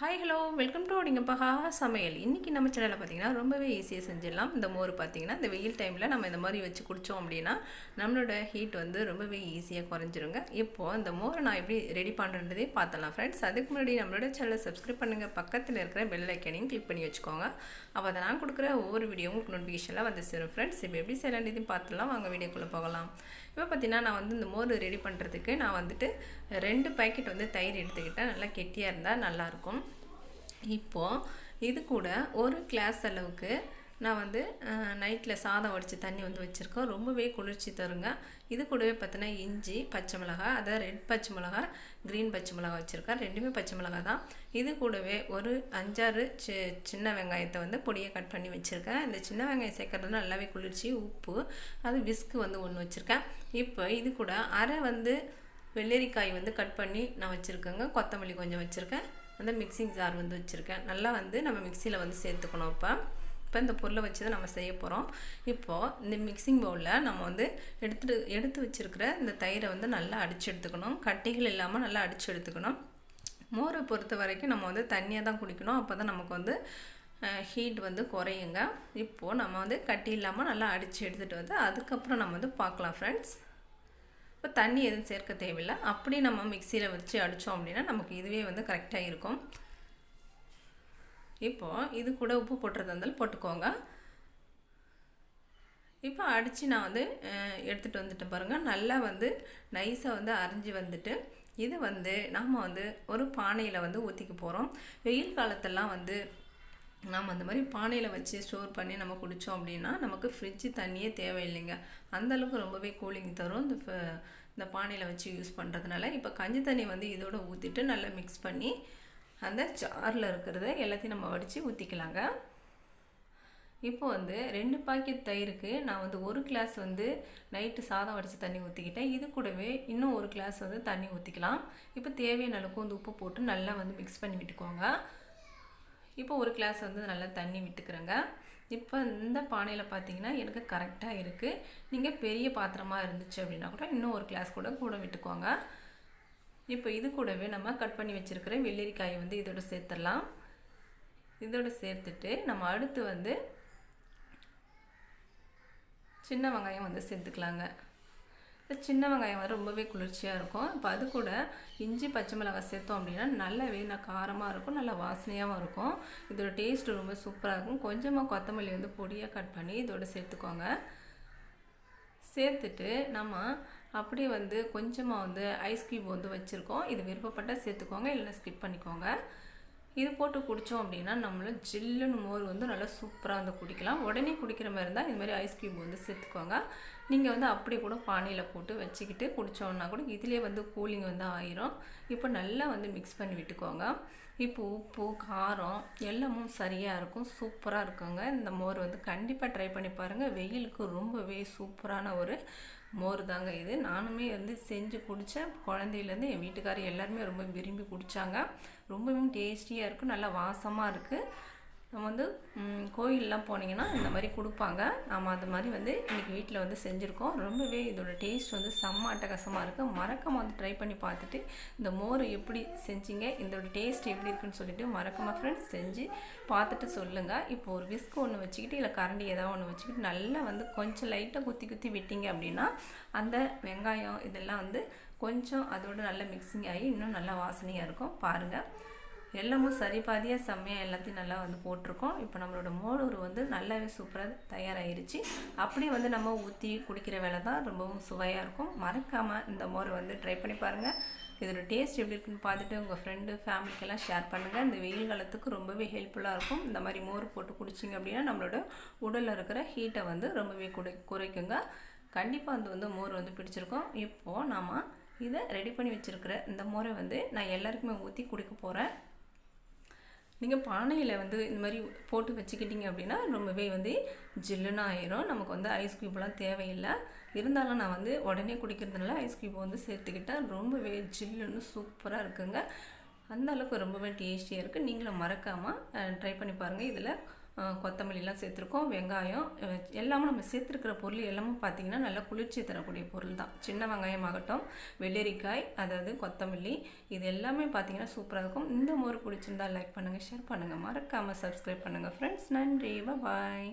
Hi hello welcome to நீங்கள் பகா சமையல். இன்றைக்கி நம்ம சேனலில் பார்த்தீங்கன்னா ரொம்பவே ஈஸியாக செஞ்சிடலாம். இந்த மோர் பார்த்தீங்கன்னா இந்த வெயில் டைமில் நம்ம இந்த மாதிரி வச்சு குடித்தோம் அப்படின்னா நம்மளோட ஹீட் வந்து ரொம்பவே ஈஸியாக குறைஞ்சிருங்க. இப்போது இந்த மோரை நான் எப்படி ரெடி பண்ணுறதே பார்த்தலாம் ஃப்ரெண்ட்ஸ் அதுக்கு முன்னாடி நம்மளோட சேனலை சப்ஸ்கிரைப் பண்ணுங்கள் பக்கத்தில் இருக்கிற பெல் ஐக்கனையும் கிளிக் பண்ணி வச்சுக்கோங்க. அப்போ அதை நான் கொடுக்குற ஒவ்வொரு வீடியோவும் உங்களுக்கு நோட்டிஃபிகேஷனில் வந்து சேரும் ஃப்ரெண்ட்ஸ் இப்போ எப்படி செய்யலான்றதையும் பார்த்துலாம் வாங்க வீடியோக்குள்ளே போகலாம். இப்போ பார்த்தீங்கன்னா நான் வந்து இந்த மோர் ரெடி பண்ணுறதுக்கு நான் வந்துட்டு ரெண்டு பாக்கெட் வந்து தயிர் எடுத்துக்கிட்டேன். நல்லா கெட்டியாக இருந்தால் நல்லாயிருக்கும் இப்போது இது கூட ஒரு கிளாஸ் அளவுக்கு நான் வந்து நைட்டில் சாதம் வடித்து தண்ணி வந்து வச்சுருக்கோம். ரொம்பவே குளிர்ச்சி தருங்க. இது கூடவே பார்த்தீங்கன்னா இஞ்சி பச்சை மிளகாய் அதை ரெட் பச்சை மிளகாய் க்ரீன் பச்சை மிளகாய் வச்சுருக்கேன். ரெண்டுமே பச்சை மிளகாய் தான். இது கூடவே ஒரு அஞ்சாறு சி சின்ன வெங்காயத்தை வந்து பொடியை கட் பண்ணி வச்சுருக்கேன். இந்த சின்ன வெங்காயம் சேர்க்குறது நல்லாவே குளிர்ச்சி உப்பு அது விஸ்க்கு வந்து ஒன்று வச்சுருக்கேன். இப்போ இது கூட அரை வந்து வெள்ளரிக்காய் வந்து கட் பண்ணி நான் வச்சுருக்கேங்க. கொத்தமல்லி கொஞ்சம் வச்சுருக்கேன். அந்த மிக்சிங் ஜார் வந்து வச்சுருக்கேன். நல்லா வந்து நம்ம மிக்சியில் வந்து சேர்த்துக்கணும் இப்போ. இப்போ இந்த பொருளை வச்சு தான் நம்ம செய்ய போகிறோம் இப்போது இந்த மிக்சிங் பவுலில் நம்ம வந்து எடுத்துட்டு எடுத்து வச்சுருக்கிற இந்த தயிரை வந்து நல்லா அடித்து எடுத்துக்கணும். கட்டிகள் இல்லாமல் நல்லா அடித்து எடுத்துக்கணும். மோரை பொறுத்த வரைக்கும் நம்ம வந்து தண்ணியாக தான் குடிக்கணும். அப்போ தான் நமக்கு வந்து ஹீட் வந்து குறையுங்க. இப்போது நம்ம வந்து கட்டி இல்லாமல் நல்லா அடித்து எடுத்துகிட்டு வந்து அதுக்கப்புறம் நம்ம வந்து பார்க்கலாம் ஃப்ரெண்ட்ஸ் இப்போ தண்ணி எதுவும் சேர்க்க தேவையில்லை. அப்படி நம்ம மிக்சியில் வச்சு அடித்தோம் அப்படின்னா நமக்கு இதுவே வந்து கரெக்டாக இருக்கும். இப்போது இது கூட உப்பு போட்டுறதா இருந்தாலும் போட்டுக்கோங்க. இப்போ அடித்து நான் வந்து எடுத்துகிட்டு வந்துட்டேன் பாருங்கள் நல்லா வந்து நைஸாக வந்து அரிஞ்சு வந்துட்டு இது வந்து நாம் வந்து ஒரு பானையில் வந்து ஊற்றிக்க போகிறோம் வெயில் காலத்தெல்லாம் வந்து நம்ம அந்த மாதிரி பானையில் வச்சு ஸ்டோர் பண்ணி நம்ம குடித்தோம் அப்படின்னா நமக்கு ஃப்ரிட்ஜு தண்ணியே தேவையில்லைங்க. அந்தளவுக்கு ரொம்பவே கூலிங் தரும். இந்த இந்த பானையில் வச்சு யூஸ் பண்ணுறதுனால இப்போ கஞ்சி தண்ணி வந்து இதோட ஊற்றிட்டு நல்லா மிக்ஸ் பண்ணி அந்த ஜாரில் இருக்கிறத எல்லாத்தையும் நம்ம வடித்து ஊற்றிக்கலாங்க இப்போ வந்து ரெண்டு பாக்கெட் தயிருக்கு. நான் வந்து ஒரு கிளாஸ் வந்து நைட்டு சாதம் வடித்து தண்ணி ஊற்றிக்கிட்டேன் இது கூடவே இன்னும் ஒரு கிளாஸ் வந்து தண்ணி ஊற்றிக்கலாம் இப்போ தேவையான அளவுக்கு வந்து உப்பு போட்டு நல்லா வந்து மிக்ஸ் பண்ணி விட்டுக்கோங்க. இப்போ ஒரு கிளாஸ் வந்து நல்லா தண்ணி விட்டுக்கிறேங்க. இப்போ இந்த பானையில் பார்த்தீங்கன்னா எனக்கு கரெக்டாக இருக்குது நீங்கள் பெரிய பாத்திரமாக இருந்துச்சு அப்படின்னா கூட இன்னும் ஒரு கிளாஸ் கூட கூட விட்டுக்கோங்க. இப்போ இது கூடவே நம்ம கட் பண்ணி வச்சுருக்கிற வெள்ளரிக்காயை வந்து இதோட சேர்த்துடலாம். இதோட சேர்த்துட்டு நம்ம அடுத்து வந்து சின்ன வெங்காயம் வந்து சேர்த்துக்கலாங்க. சின்ன வெங்காயம் வந்து ரொம்பவே குளிர்ச்சியாக இருக்கும். இப்போ அது கூட இஞ்சி பச்சை மிளகாய் சேர்த்தோம் அப்படின்னா நல்லாவே நான் காரமாக இருக்கும் நல்லா வாசனையாகவும் இருக்கும். இதோட டேஸ்ட் ரொம்ப சூப்பராக இருக்கும். கொஞ்சமாக கொத்தமல்லி வந்து பொடியாக கட் பண்ணி இதோட சேர்த்துக்கோங்க. சேர்த்துட்டு நம்ம அப்படியே வந்து கொஞ்சமாக வந்து ஐஸ் க்யூப் வந்து வச்சுருக்கோம். இது விருப்பப்பட்டால் சேர்த்துக்கோங்க இல்லைன்னா ஸ்கிப் பண்ணிக்கோங்க. இது போட்டு குடித்தோம் அப்படின்னா நம்மள ஜில்லுன்னு மோர் வந்து நல்லா சூப்பராக வந்து குடிக்கலாம். உடனே குடிக்கிற மாதிரி இருந்தால் இது மாதிரி ஐஸ் க்யூப் வந்து சேர்த்துக்கோங்க. நீங்கள் வந்து அப்படி கூட பானையில் போட்டு வச்சுக்கிட்டு குடித்தோன்னா கூட இதுலேயே வந்து கூலிங் வந்து ஆயிரும். இப்போ நல்லா வந்து மிக்ஸ் பண்ணி விட்டுக்கோங்க. இப்போ உப்பு காரம் எல்லாமும் சரியாக இருக்கும் சூப்பராக இருக்குங்க. இந்த மோர் வந்து கண்டிப்பாக ட்ரை பண்ணி பாருங்கள் வெயிலுக்கு ரொம்பவே சூப்பரான ஒரு மோர் தாங்க இது. நானுமே வந்து செஞ்சு குடித்தேன் குழந்தையிலேருந்து என் வீட்டுக்காரர் எல்லாருமே ரொம்ப விரும்பி குடித்தாங்க ரொம்பவும் டேஸ்டியாக இருக்கும் நல்லா வாசமாக இருக்குது நம்ம வந்து கோயிலெலாம் போனீங்கன்னா இந்த மாதிரி கொடுப்பாங்க. நாம் அது மாதிரி வந்து இன்றைக்கி வீட்டில் வந்து செஞ்சுருக்கோம். ரொம்பவே இதோட டேஸ்ட் வந்து செம்ம அட்டகாசமாக இருக்குது மறக்காமல் வந்து ட்ரை பண்ணி பார்த்துட்டு இந்த மோர் எப்படி செஞ்சீங்க இதோட டேஸ்ட் எப்படி இருக்குன்னு சொல்லிவிட்டு மறக்காமல் ஃப்ரெண்ட்ஸ் செஞ்சு பார்த்துட்டு சொல்லுங்கள் இப்போ ஒரு விஸ்க் ஒன்று வச்சுக்கிட்டு இல்லை கரண்டி ஏதாவது ஒன்று வச்சுக்கிட்டு நல்லா வந்து கொஞ்சம் லைட்டாக குத்தி குத்தி விட்டீங்க அப்படின்னா அந்த வெங்காயம் இதெல்லாம் வந்து கொஞ்சம் அதோட நல்லா மிக்சிங் ஆகி இன்னும் நல்லா வாசனையாக இருக்கும். பாருங்கள் எல்லாமும் சரி பாதியாக செம்மையாக எல்லாத்தையும் நல்லா வந்து போட்டிருக்கோம். இப்போ நம்மளோட மோர் வந்து நல்லாவே சூப்பராக தயாராகிருச்சு அப்படியே வந்து நம்ம ஊற்றி குடிக்கிற வேலை தான் ரொம்பவும் சுவையாக இருக்கும். மறக்காமல் இந்த மோரை வந்து ட்ரை பண்ணி பாருங்கள் இதோட டேஸ்ட் எப்படி இருக்குன்னு பார்த்துட்டு உங்கள் ஃப்ரெண்டு ஃபேமிலிக்கெல்லாம் ஷேர் பண்ணுங்கள் இந்த வெயில் காலத்துக்கு ரொம்பவே ஹெல்ப்ஃபுல்லாக இருக்கும். இந்த மாதிரி மோர் போட்டு குடிச்சிங்க அப்படின்னா நம்மளோட உடலில் இருக்கிற ஹீட்டை வந்து ரொம்பவே குறை குறைக்குங்க. கண்டிப்பாக அது வந்து மோர் வந்து பிடிச்சிருக்கோம். இப்போது நாம் இதை ரெடி பண்ணி வச்சுருக்கிற இந்த மோரை வந்து நான் எல்லாருக்குமே ஊற்றி குடிக்க போகிறேன் நீங்கள் பானையில் வந்து இந்த மாதிரி போட்டு வச்சுக்கிட்டிங்க அப்படின்னா ரொம்பவே வந்து ஜில்லுன்னு ஆயிரும். நமக்கு வந்து ஐஸ் க்யூப்லாம் தேவையில்லை. இருந்தாலும் நான் வந்து உடனே குடிக்கிறதுனால ஐஸ் க்யூப் வந்து சேர்த்துக்கிட்டேன் ரொம்பவே ஜில்லுன்னு சூப்பராக இருக்குங்க. அந்த அளவுக்கு ரொம்பவே டேஸ்டியாக இருக்குது நீங்களும் மறக்காமல் ட்ரை பண்ணி பாருங்கள் இதில் கொத்தமல்லிலாம் சேர்த்துருக்கோம் வெங்காயம் எல்லாமே நம்ம சேர்த்துருக்கிற பொருள் எல்லாமே பார்த்திங்கன்னா நல்லா குளிர்ச்சி தரக்கூடிய பொருள் தான். சின்ன வெங்காயமாகட்டும் வெள்ளரிக்காய் அதாவது கொத்தமல்லி இது எல்லாமே பார்த்திங்கன்னா சூப்பராக இருக்கும். இந்த மோர் பிடிச்சிருந்தால் லைக் பண்ணுங்கள் ஷேர் பண்ணுங்கள் மறக்காமல் சப்ஸ்கிரைப் பண்ணுங்கள் ஃப்ரெண்ட்ஸ் நன்றி. பாய்